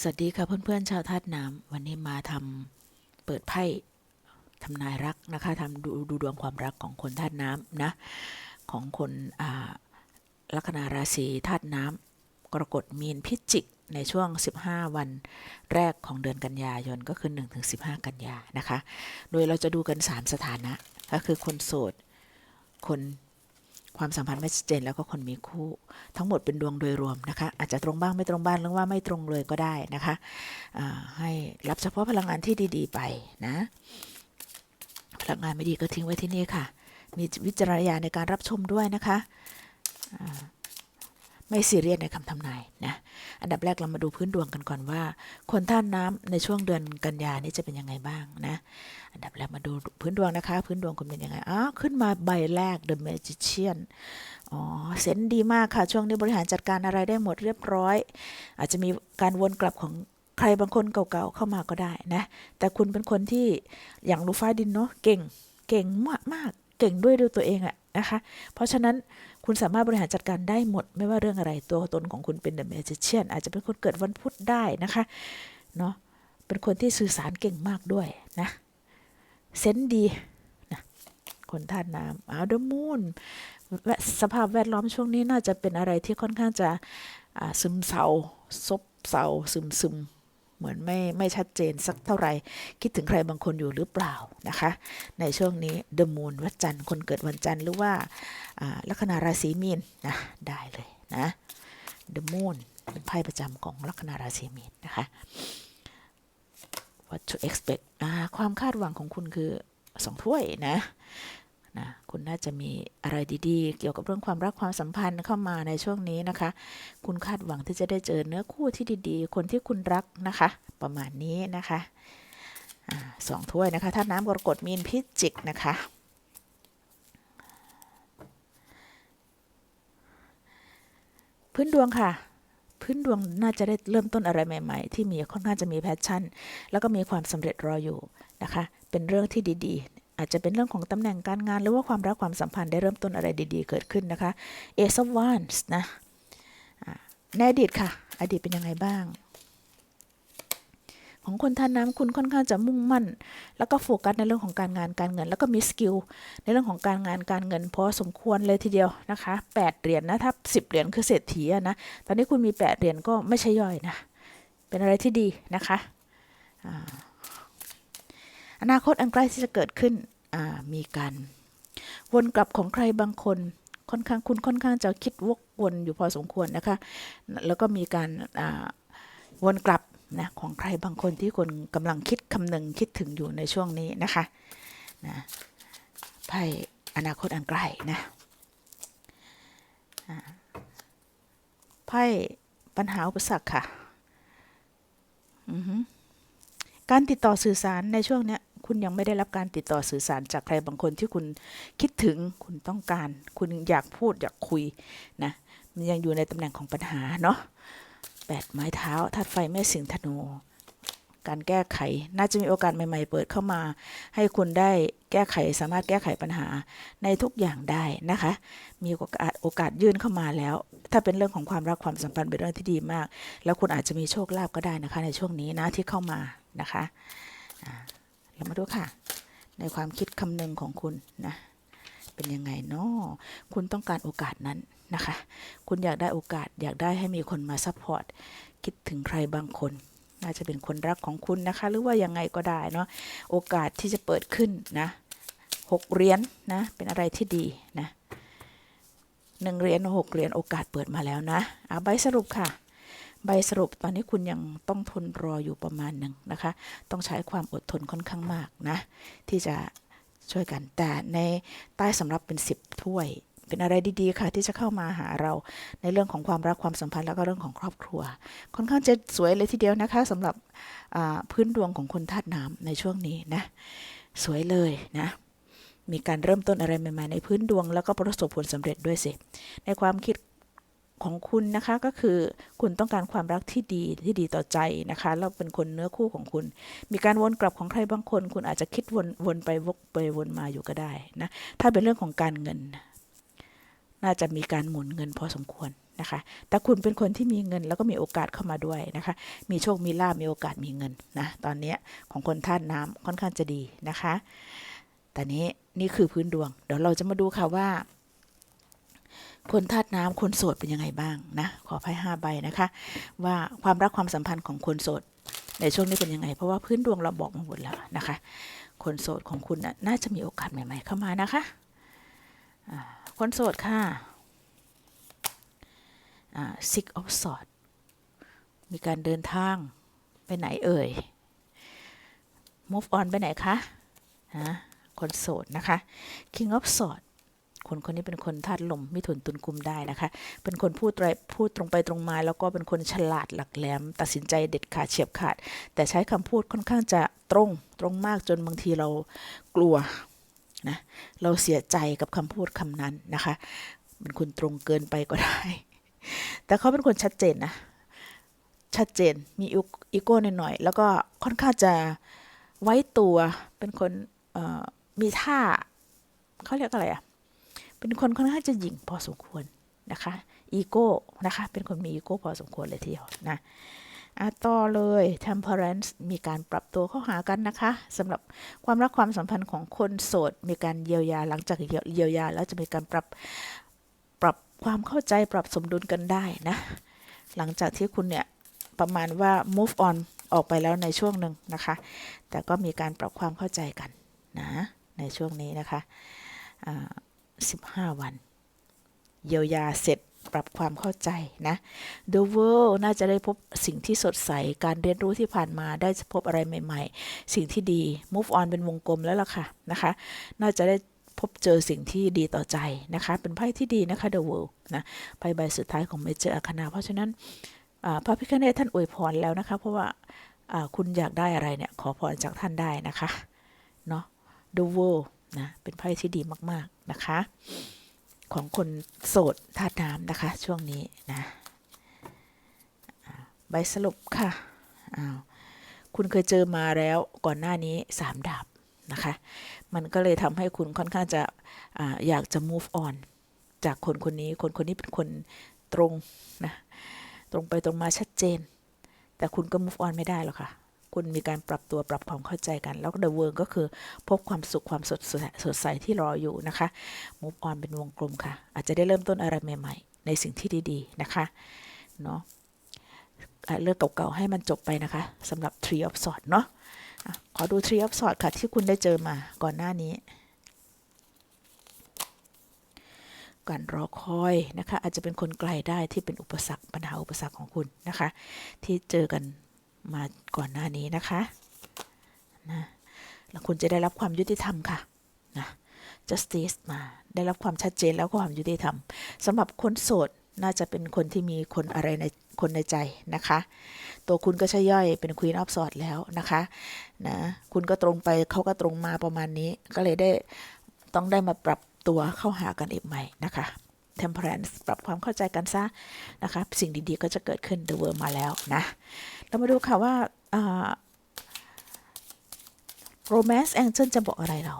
สวัสดีค่ะเพื่อนๆชาวธาตุน้ำวันนี้มาทำเปิดไพ่ทำนายรักนะคะทำดูดูดวงความรักของคนธาตุน้ำนะของคนลัคนาราศีธาตุน้ำกรกฎมีนพิจิกในช่วง 15 วันแรกของเดือนกันยายนก็คือ 1-15 กันยานะคะ โดยเราจะดูกัน 3 สถานะ ก็คือคนโสด คน ความสัมพันธ์ไม่ชัดเจนแล้วก็คนมีคู่ ทั้งหมดเป็นดวงโดยรวมนะคะ อาจจะตรงบ้างไม่ตรงบ้างหรือว่าไม่ตรงเลยก็ได้นะคะให้รับเฉพาะพลังงานที่ดีๆ ไปนะ พลังงานไม่ดีก็ทิ้งไว้ที่นี่ค่ะ มีวิจารณญาณในการรับชมด้วยนะคะ ไม่ซีเรียสในคำทำนายนะ อันดับแรกเรามาดูพื้นดวงกันก่อนว่า คนท่านน้ำในช่วงเดือนกันยานี้จะเป็นยังไงบ้างนะ อันดับแรกมาดูพื้นดวงนะคะ พื้นดวงคุณเป็นยังไงอ๋อขึ้นมาใบแรก The Magician อ๋อเซนดีมากค่ะ ช่วงนี้บริหารจัดการอะไรได้หมดเรียบร้อย อาจจะมีการวนกลับของใครบางคนเก่าๆเข้ามาก็ได้นะ แต่คุณเป็นคนที่อย่างลูฟ้าดินเนาะเก่งเก่งมากมากเก่งด้วยด้วยตัวเองอะ นะคะ เพราะฉะนั้นคุณสามารถบริหารจัดการได้หมด ไม่ว่าเรื่องอะไรตัวตนของคุณเป็น The Magician อาจจะเป็นคนเกิดวันพุธได้นะคะเนาะเป็นคนที่สื่อสารเก่งมากด้วยนะเซนดีนะคนธาตุน้ำอาเดมูนสภาพแวดล้อมช่วงนี้น่าจะเป็นอะไรที่ค่อนข้างจะซึมเศร้าซบเศร้าซึมซึม เหมือนไม่ไม่ชัดเจนสักเท่าไหร่คิดถึงใครบางคนอยู่หรือเปล่านะคะ ในช่วงนี้เดมูนวันจันทร์คนเกิดวันจันทร์หรือว่าลัคนาราศีมีนนะได้เลยนะเดมูนเป็นไพ่ประจำของลัคนาราศีมีนนะคะ what to expect ความคาดหวังของคุณคือสองถ้วยนะ นะคุณน่าจะมีอะไรดีๆ เกี่ยวกับเรื่องความรักความสัมพันธ์เข้ามาในช่วงนี้นะคะ คุณคาดหวังที่จะได้เจอเนื้อคู่ที่ดีๆ คนที่คุณรักนะคะ ประมาณนี้นะคะอาสองถ้วยนะคะถ้าน้ำกรกฎมีนพิจิกนะคะพื้นดวงค่ะ พื้นดวงน่าจะได้เริ่มต้นอะไรใหม่ ๆ ที่มีค่อนข้างจะมีแพชชั่น แล้วก็มีความสำเร็จรออยู่นะคะ เป็นเรื่องที่ดี ๆ อาจจะเป็นเรื่องของตำแหน่งการงาน หรือว่าความรักความสัมพันธ์ได้เริ่มต้นอะไรดีๆ เกิดขึ้นนะคะ Ace of Wands นะในอดีตค่ะ อดีตเป็นยังไงบ้าง ของคนท่านน้ำคุณค่อนข้างจะมุ่งมั่น แล้วก็โฟกัสในเรื่องของการงานการเงิน แล้วก็มีสกิลในเรื่องของการงานการเงินพอสมควรเลยทีเดียวนะคะ8เหรียญนะถ้า10เหรียญคือเศรษฐีนะตอนนี้คุณมี8เหรียญก็ไม่ใช่ย่อยนะเป็นอะไรที่ดีนะคะอ่า อนาคตอันใกล้ที่จะเกิดขึ้นมีการวนกลับของใครบางคนค่อนข้างคุณค่อนข้างจะคิดวกวนอยู่พอสมควรนะคะ แล้วก็มีการวนกลับนะของใครบางคนที่คนกำลังคิดคำนึงคิดถึงอยู่ในช่วงนี้นะคะนะไพ่อนาคตอันใกล้นะไพ่ปัญหาอุปสรรคค่ะการติดต่อสื่อสารในช่วงเนี้ย คุณยังไม่ได้รับการติดต่อสื่อสารจากใครบางคนที่คุณคิดถึงคุณต้องการ คุณอยากพูดอยากคุยนะมันยังอยู่ในตำแหน่งของปัญหาเนาะแปดไม้เท้าธาตุไฟแม่สิงห์ธนูการแก้ไข น่าจะมีโอกาสใหม่ ๆ เปิดเข้ามา ให้คุณได้แก้ไข สามารถแก้ไขปัญหาในทุกอย่างได้นะคะ มีโอกาสโอกาสยื่นเข้ามาแล้ว ถ้าเป็นเรื่องของความรักความสัมพันธ์เป็นเรื่องที่ดีมาก แล้วคุณอาจจะมีโชคลาภก็ได้นะคะ ในช่วงนี้นะที่เข้ามานะคะ เรามาดูค่ะ ในความคิดคำนึงของคุณนะ เป็นยังไงเนาะคุณต้องการโอกาสนั้นนะคะ คุณอยากได้โอกาส อยากได้ให้มีคนมาซัพพอร์ต คิดถึงใครบางคนน่าจะเป็นคนรักของคุณนะคะ หรือว่ายังไงก็ได้เนาะโอกาสที่จะเปิดขึ้นนะหกเหรียญนะเป็นอะไรที่ดีนะหนึ่งเหรียญหกเหรียญโอกาสเปิดมาแล้วนะเอาใบสรุปค่ะ ใบสรุปตอนนี้คุณยังต้องทนรออยู่ประมาณหนึ่งนะคะ ต้องใช้ความอดทนค่อนข้างมากนะ ที่จะช่วยกัน แต่ในใต้สำรับเป็น 10 ถ้วย เป็นอะไรดีๆค่ะ ที่จะเข้ามาหาเราในเรื่องของความรักความสัมพันธ์แล้วก็เรื่องของครอบครัว ค่อนข้างจะสวยเลยทีเดียวนะคะสำหรับพื้นดวงของคนธาตุน้ำในช่วงนี้นะ สวยเลยนะมีการเริ่มต้นอะไรใหม่ๆในพื้นดวงแล้วก็ประสบผลสำเร็จด้วยสิ ในความคิด ของคุณนะคะก็คือคุณต้องการความรักที่ดีที่ดีต่อใจนะคะแล้วเป็นคนเนื้อคู่ของคุณ มีการวนกลับของใครบางคน คุณอาจจะคิดวนวนไปวกไปวนมาอยู่ก็ได้นะถ้าเป็นเรื่องของการเงิน น่าจะมีการหมุนเงินพอสมควรนะคะ แต่คุณเป็นคนที่มีเงินแล้วก็มีโอกาสเข้ามาด้วยนะคะ มีโชคมีลาภมีโอกาสมีเงินนะตอนนี้ของคนธาตุน้ำค่อนข้างจะดีนะคะแต่นี้นี่คือพื้นดวง เดี๋ยวเราจะมาดูค่ะว่า คนธาตุน้ำคนโสดเป็นยังไงบ้างนะ ขอไพ่ห้าใบนะคะ ว่าความรักความสัมพันธ์ของคนโสดในช่วงนี้เป็นยังไง เพราะว่าพื้นดวงเราบอกมาหมดแล้วนะคะ คนโสดของคุณน่าจะมีโอกาสใหม่ ๆ เข้ามานะคะคนโสดค่ะอ่า six of swords มีการเดินทางไปไหนเอ่ย move on ไปไหนคะะคนโสดนะคะ king of swords คนคนนี้เป็นคนธาตุลมมิถุนตุนกุมได้นะคะ เป็นคนพูดไรพูดตรงไปตรงมาแล้วก็เป็นคนฉลาดหลักแหลม ตัดสินใจเด็ดขาดเฉียบขาด แต่ใช้คำพูดค่อนข้างจะตรงตรงมากจนบางทีเรากลัวนะเราเสียใจกับคำพูดคำนั้นนะคะเป็นคนตรงเกินไปก็ได้ แต่เขาเป็นคนชัดเจนนะชัดเจนมีอีโก้หน่อยๆแล้วก็ค่อนข้างจะไว้ตัวเป็นคนมีท่าเขาเรียกอะไรอะ่ะ เป็นคนค่อนข้างจะหยิ่งพอสมควรนะคะอีโก้นะคะเป็นคนมีอีโก้พอสมควรเลยทีเดียวนะอะต่อเลย temperance มีการปรับตัวเข้าหากันนะคะสำหรับความรักความสัมพันธ์ของคนโสด มีการเยียวยาหลังจากเยียวยา แล้วจะมีการปรับปรับความเข้าใจปรับสมดุลกันได้นะ หลังจากที่คุณเนี่ยประมาณว่า move on ออกไปแล้วในช่วงหนึ่งนะคะ แต่ก็มีการปรับความเข้าใจกันนะในช่วงนี้นะคะอ่า 15 วัน เยียวยาเสร็จปรับความเข้าใจนะ The World น่าจะได้พบสิ่งที่สดใส การเรียนรู้ที่ผ่านมาได้พบอะไรใหม่ ๆ สิ่งที่ดี move on เป็นวงกลมแล้วล่ะค่ะนะคะ น่าจะได้พบเจอสิ่งที่ดีต่อใจนะคะ เป็นไพ่ที่ดีนะคะ The World นะไพ่ใบสุดท้ายของเมเจอร์อาคานา เพราะฉะนั้นพระพิฆเนศท่านอวยพรแล้วนะคะ เพราะว่าอ่าคุณอยากได้อะไรเนี่ย ขอพรจากท่านได้นะคะ เนาะ The World นะเป็นไพ่ที่ดีมากๆนะคะ ของคนโสดธาตุน้ำนะคะ ช่วงนี้นะใบสรุปค่ะอ้าวคุณเคยเจอมาแล้วก่อนหน้านี้สามดาบนะคะ มันก็เลยทำให้คุณค่อนข้างจะออยากจะ move on จากคนคนนี้ คนคนนี้เป็นคนตรงนะ ตรงไปตรงมาชัดเจน แต่คุณก็ move on ไม่ได้หรอกค่ะ คุณมีการปรับตัวปรับความเข้าใจกัน แล้วก็ the world ก็คือ พบความสุขความสดใสดใสที่รออยู่นะคะ move on เป็นวงกลมค่ะ อาจจะได้เริ่มต้นอะไรใหม่ๆ ในสิ่งที่ดีๆนะคะเนาะเรื่องเก่าๆให้มันจบไปนะคะสำหรับ tree of swords เนาะอะขอดู tree of swords ค่ะ ที่คุณได้เจอมาก่อนหน้านี้การรอคอยนะคะ อาจจะเป็นคนไกลได้ที่เป็นอุปสรรคปัญหาอุปสรรคของคุณนะคะ ที่เจอกัน มาก่อนหน้านี้นะคะนะแล้วคุณจะได้รับความยุติธรรมค่ะนะ justice มาได้รับความชัดเจนแล้วก็ความยุติธรรมสำหรับคนโสดน่าจะเป็นคนที่มีคนอะไรในคนในใจนะคะ ตัวคุณก็ใช่ย่อยเป็น Queen of Swords แล้วนะคะนะคุณก็ตรงไปเขาก็ตรงมาประมาณนี้ ก็เลยได้ต้องได้มาปรับตัวเข้าหากันอีกใหม่นะคะ temperance ปรับความเข้าใจกันซะนะคะ สิ่งดีๆก็จะเกิดขึ้น the world มาแล้วนะ เรามาดูค่ะว่า romance angel จะบอกอะไรเรา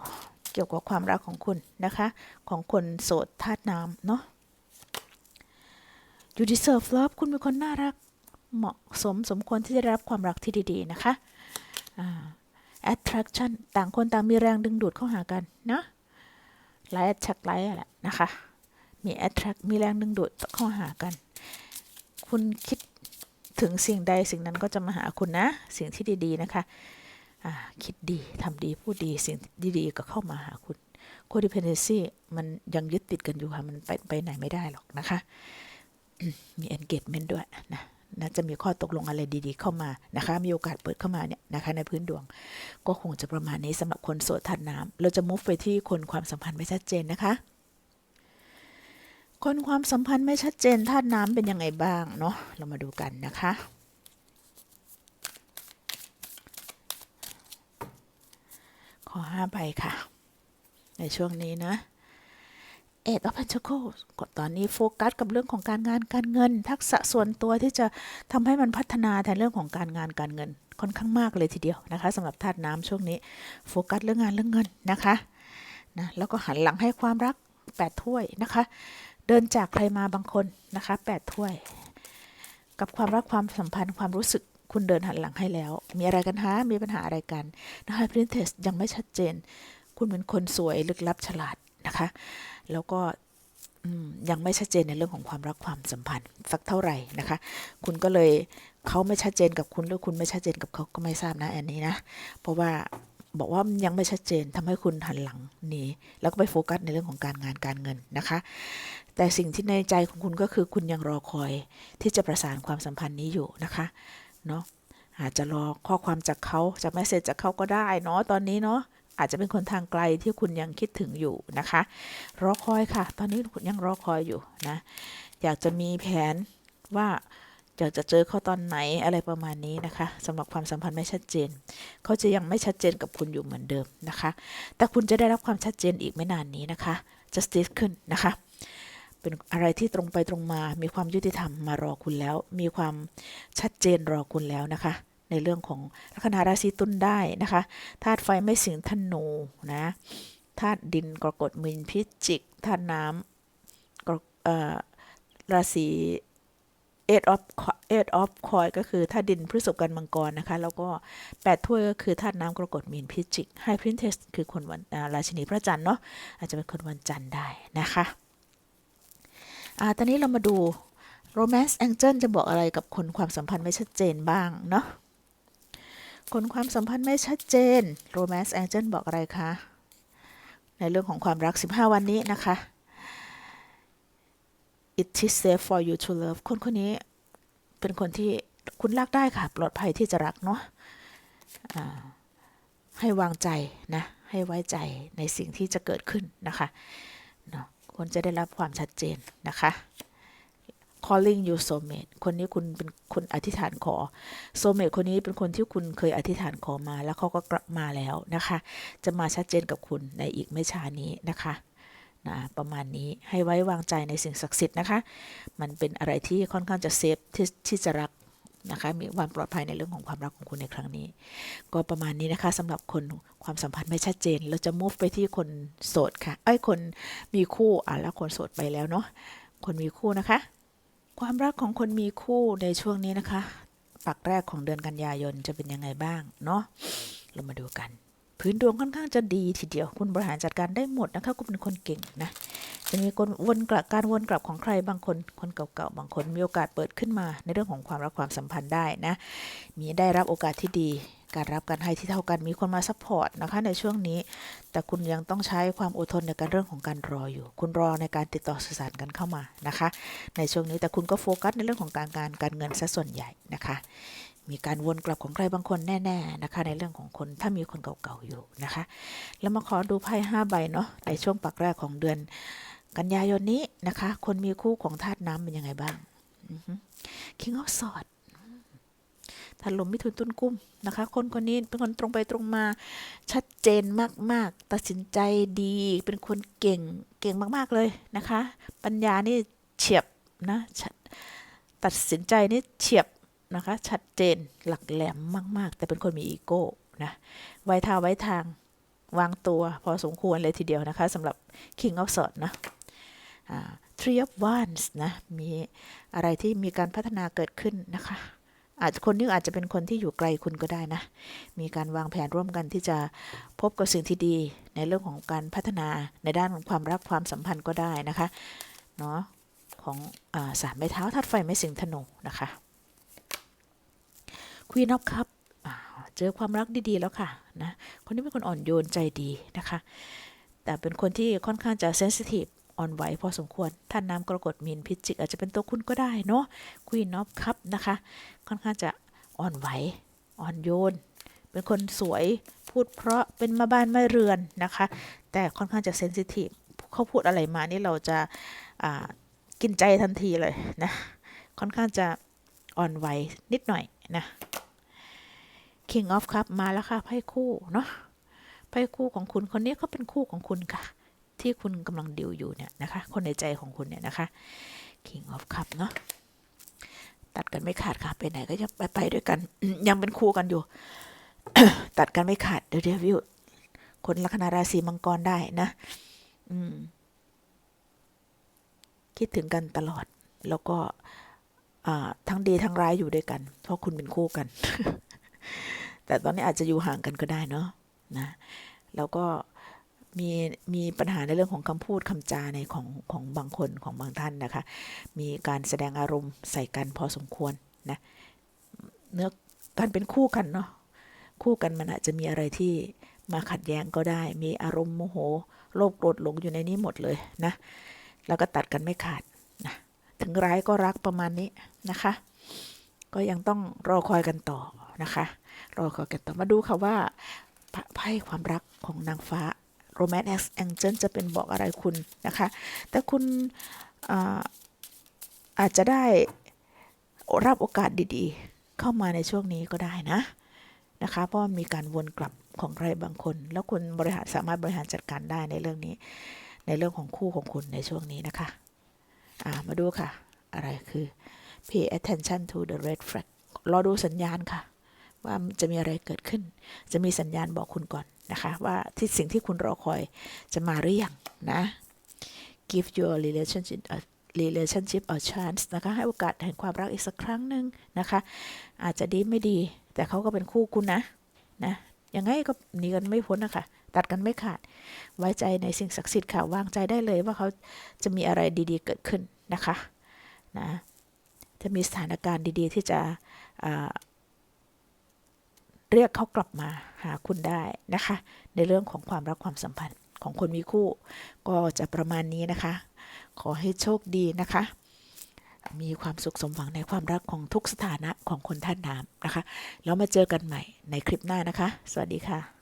เกี่ยวกับความรักของคุณนะคะ ของคนโสดธาตุน้ำเนาะ you deserve love คุณเป็นคนน่ารักเหมาะสมสมควรที่จะได้รับความรักที่ดีๆ นะคะอ่า attraction ต่างคนต่างมีแรงดึงดูดเข้าหากันนะไลท์ attract ไลท์แหละนะคะ มี attract มีแรงดึงดูดเข้าหากัน คุณคิดถึงสิ่งใดสิ่งนั้นก็จะมาหาคุณนะ สิ่งที่ดีๆนะคะคิดดีทำดี พูดดีสิ่งดีๆก็เข้ามาหาคุณ codependency มันยังยึดติดกันอยู่ค่ะ มันไปไปไหนไม่ได้หรอกนะคะ มี engagement ด้วยนะน่าจะมีข้อตกลงอะไรดีๆ เข้ามานะคะ มีโอกาสเปิดเข้ามาเนี่ยนะคะในพื้นดวง ก็คงจะประมาณนี้สำหรับคนโสดทันน้ำเราจะ move ไปที่คนความสัมพันธ์ไม่ชัดเจนนะคะ คนความสัมพันธ์ไม่ชัดเจนธาตุน้ำเป็นยังไงบ้างเนาะเรามาดูกันนะคะ ขอห้าใบค่ะ ในช่วงนี้นะเอ็ดออฟเพนท c คกดตอนนี้โฟกัสกับเรื่องของการงานการเงิน ทักษะส่วนตัวที่จะทำให้มันพัฒนาแทนเรื่องของการงานการเงิน ค่อนข้างมากเลยทีเดียวนะคะสำหรับธาตุน้ำช่วงนี้ โฟกัสเรื่องงานเรื่องเงินนะคะนะแล้วก็หันหลังให้ความรักแปดถ้วยนะคะ เดินจากใครมาบางคนนะคะแปดถ้วย กับความรักความสัมพันธ์ความรู้สึกคุณเดินหันหลังให้แล้ว มีอะไรกันฮะ มีปัญหาอะไรกันนะคะพรินเทสยังไม่ชัดเจน คุณเป็นคนสวยลึกลับฉลาดนะคะ แล้วก็ยังไม่ชัดเจนในเรื่องของความรักความสัมพันธ์สักเท่าไหร่นะคะ คุณก็เลยเขาไม่ชัดเจนกับคุณหรือคุณไม่ชัดเจนกับเขาก็ไม่ทราบนะอันนี้นะ เพราะว่า บอกว่ามันยังไม่ชัดเจนทำให้คุณหันหลังหนีแล้วก็ไปโฟกัสในเรื่องของการงานการเงินนะคะ แต่สิ่งที่ในใจของคุณก็คือคุณยังรอคอยที่จะประสานความสัมพันธ์นี้อยู่นะคะเนาะอาจจะรอข้อความจากเขาจากแมสเซจจากเขาก็ได้เนาะตอนนี้เนาะอาจจะเป็นคนทางไกลที่คุณยังคิดถึงอยู่นะคะ รอคอยค่ะ ตอนนี้คุณยังรอคอยอยู่นะ อยากจะมีแผนว่า อยากจะเจอเขาตอนไหนอะไรประมาณนี้นะคะสำหรับความสัมพันธ์ไม่ชัดเจน เขาจะยังไม่ชัดเจนกับคุณอยู่เหมือนเดิมนะคะ แต่คุณจะได้รับความชัดเจนอีกไม่นานนี้นะคะ justice ขึ้นนะคะ เป็นอะไรที่ตรงไปตรงมา มีความยุติธรรมมารอคุณแล้ว มีความชัดเจนรอคุณแล้วนะคะ ในเรื่องของลัคนาราศีตุลได้นะคะธาตุไฟไม่สิงธนูนะธาตุดินกรกฎมีนพิจิกธาตุน้ำกรก เอ่อราศี eight of eight of coin ก็คือธาตุดินพฤษภกันมังกรนะคะ แล้วก็แปดถ้วยก็คือธาตุน้ำกรกฎมีนพิจิก High Priestess คือคนวันราชินีพระจันทร์เนาะอาจจะเป็นคนวันจันทร์ได้นะคะอ่าตอนนี้เรามาดู Romance Angel จะบอกอะไรกับคนความสัมพันธ์ไม่ชัดเจนบ้างเนาะคนความสัมพันธ์ไม่ชัดเจน Romance Angel บอกอะไรคะ ในเรื่องของความรัก 15 วันนี้นะคะ It is safe for you to love คนคนนี้เป็นคนที่คุณรักได้ค่ะ ปลอดภัยที่จะรักเนาะให้วางใจนะ ให้ไว้ใจในสิ่งที่จะเกิดขึ้นนะคะเนาะคนจะได้รับความชัดเจนนะคะ calling you soulmate คนนี้คุณเป็นคนอธิษฐานขอ soulmate คนนี้เป็นคนที่คุณเคยอธิษฐานขอมาแล้วเขาก็กลับมาแล้วนะคะ จะมาชัดเจนกับคุณในอีกไม่ช้านี้นะคะ นะประมาณนี้ให้ไว้วางใจในสิ่งศักดิ์สิทธิ์นะคะ มันเป็นอะไรที่ค่อนข้างจะเซฟที่ที่จะรักนะคะมีความปลอดภัยในเรื่องของความรักของคุณในครั้งนี้ ก็ประมาณนี้นะคะสำหรับคนความสัมพันธ์ไม่ชัดเจน เราจะ move ไปที่คนโสดค่ะไอ้คนมีคู่อะแล้วคนโสดไปแล้วเนาะคนมีคู่นะคะ ความรักของคนมีคู่ในช่วงนี้นะคะ ปักแรกของเดือนกันยายนจะเป็นยังไงบ้างเนาะเรามาดูกัน พื้นดวงค่อนข้างจะดีทีเดียว คุณบริหารจัดการได้หมดนะคะคุณเป็นคนเก่งนะจะมีคนวนกลับการวนกลับของใครบางคนคนเก่าๆบางคนมีโอกาสเปิดขึ้นมา ในเรื่องของความรักความสัมพันธ์ได้นะมีได้รับโอกาสที่ดี การรับการให้ที่เท่ากันมีคนมาซัพพอร์ตนะคะในช่วงนี้ แต่คุณยังต้องใช้ความอดทนในการเรื่องของการรออยู่ คุณรอในการติดต่อสื่อสารกันเข้ามานะคะ ในช่วงนี้แต่คุณก็โฟกัสในเรื่องของการงานการเงินซะส่วนใหญ่นะคะ มีการวนกลับของใครบางคนแน่ ๆ นะคะ ในเรื่องของคนถ้ามีคนเก่าๆอยู่นะคะ แล้วมาขอดูไพ่ห้าใบเนาะในช่วงปักแรกของเดือน กันยายนนี้นะคะ คนมีคู่ของธาตุน้ำเป็นยังไงบ้างอือฮึ King of Swords ธาลมมิถุนตุลกุมนะคะ คนคนนี้เป็นคนตรงไปตรงมาชัดเจนมาก ๆ ตัดสินใจดี เป็นคนเก่งเก่งมาก ๆ เลยนะคะ ปัญญานี่เฉียบนะตัดสินใจนี่เฉียบ นะคะ ชัดเจนหลักแหลมมาก ๆ แต่เป็นคนมีอีโก้นะไว้ท่าไว้ทางวางตัว พอสมควรเลยทีเดียวนะคะสำหรับ King of Swords นะอ่า Three of Wands นะ มีอะไรที่มีการพัฒนาเกิดขึ้นนะคะ อาจจะคนนี้อาจจะเป็นคนที่อยู่ไกลคุณก็ได้นะ มีการวางแผนร่วมกันที่จะพบกับสิ่งที่ดี ในเรื่องของการพัฒนาในด้านของความรักความสัมพันธ์ก็ได้นะคะเนาะของอาสามไม้เท้าธาตุไฟไม่สิงธนูนะคะ Queen of Cup อ่าเจอความรักดีๆแล้วค่ะนะคนนี้เป็นคนอ่อนโยนใจดีนะคะ แต่เป็นคนที่ค่อนข้างจะเซนซิทีฟอ่อนไหวพอสมควรท่านน้ำกรกฎมีนพิจิก อาจจะเป็นตัวคุณก็ได้เนาะควีนอฟคัพนะคะ ค่อนข้างจะอ่อนไหวอ่อนโยน เป็นคนสวยพูดเพราะเป็นมาบ้านไม่เรือนนะคะ แต่ค่อนข้างจะเซนซิทีฟเขาพูดอะไรมานี่เราจะกินใจทันทีเลยนะค่อนข้างจะอ่อนไหวนิดหน่อย นะ King of Cup มาแล้วค่ะไพ่คู่เนาะไพ่คู่ของคุณคนนี้ก็เป็นคู่ของคุณค่ะ ที่คุณกำลังดิวอยู่เนี่ยนะคะ คนในใจของคุณเนี่ยนะคะ King of Cup เนาะตัดกันไม่ขาดค่ะ ไปไหนก็จะไปไปด้วยกัน ยังเป็นคู่กันอยู่ ตัดกันไม่ขาดเดี๋ยวเดี๋ยววิวคนลัคนาราศีมังกรได้นะ อืม คิดถึงกันตลอด แล้วก็ ทั้งดีทั้งร้ายอยู่ด้วยกัน เพราะคุณเป็นคู่กัน แต่ตอนนี้อาจจะอยู่ห่างกันก็ได้เนาะนะแล้วก็มีมีปัญหาในเรื่องของคำพูดคำจาในของของบางคนของบางท่านนะคะ มีการแสดงอารมณ์ใส่กันพอสมควรนะเนื้อการเป็นคู่กันเนาะคู่กันมันอาจจะมีอะไรที่มาขัดแย้งก็ได้ มีอารมณ์โมโหโลภโกรธหลงอยู่ในนี้หมดเลยนะ แล้วก็ตัดกันไม่ขาด ถึงร้ายก็รักประมาณนี้นะคะ ก็ยังต้องรอคอยกันต่อนะคะ รอคอยกันต่อมาดูค่ะว่าไพ่ความรักของนางฟ้า Romance Angel จะเป็นบอกอะไรคุณนะคะ แต่คุณอาจจะได้รับโอกาสดีๆ เข้ามาในช่วงนี้ก็ได้นะนะคะ เพราะมีการวนกลับของใครบางคน แล้วคุณบริหารสามารถบริหารจัดการได้ในเรื่องนี้ ในเรื่องของคู่ของคุณในช่วงนี้นะคะ มาดูค่ะ อะไรคือ pay attention to the red flag รอดูสัญญาณค่ะ ว่าจะมีอะไรเกิดขึ้น จะมีสัญญาณบอกคุณก่อนนะคะ ว่าที่สิ่งที่คุณรอคอยจะมาหรือยังนะ give your relationship a relationship a chance นะคะ ให้โอกาสแห่งความรักอีกสักครั้งหนึ่งนะคะ อาจจะดีไม่ดี แต่เขาก็เป็นคู่คุณนะนะยังไงก็หนีกันไม่พ้นนะคะ ตัดกันไม่ขาด ไว้ใจในสิ่งศักดิ์สิทธิ์ค่ะ วางใจได้เลยว่าเขาจะมีอะไรดีๆ เกิดขึ้นนะคะนะจะมีสถานการณ์ดีๆ ที่จะเรียกเขากลับมาหาคุณได้นะคะ ในเรื่องของความรักความสัมพันธ์ของคนมีคู่ ก็จะประมาณนี้นะคะ ขอให้โชคดีนะคะ มีความสุขสมหวังในความรักของทุกสถานะของคนท่านน้ำนะคะ แล้วมาเจอกันใหม่ในคลิปหน้านะคะ สวัสดีค่ะ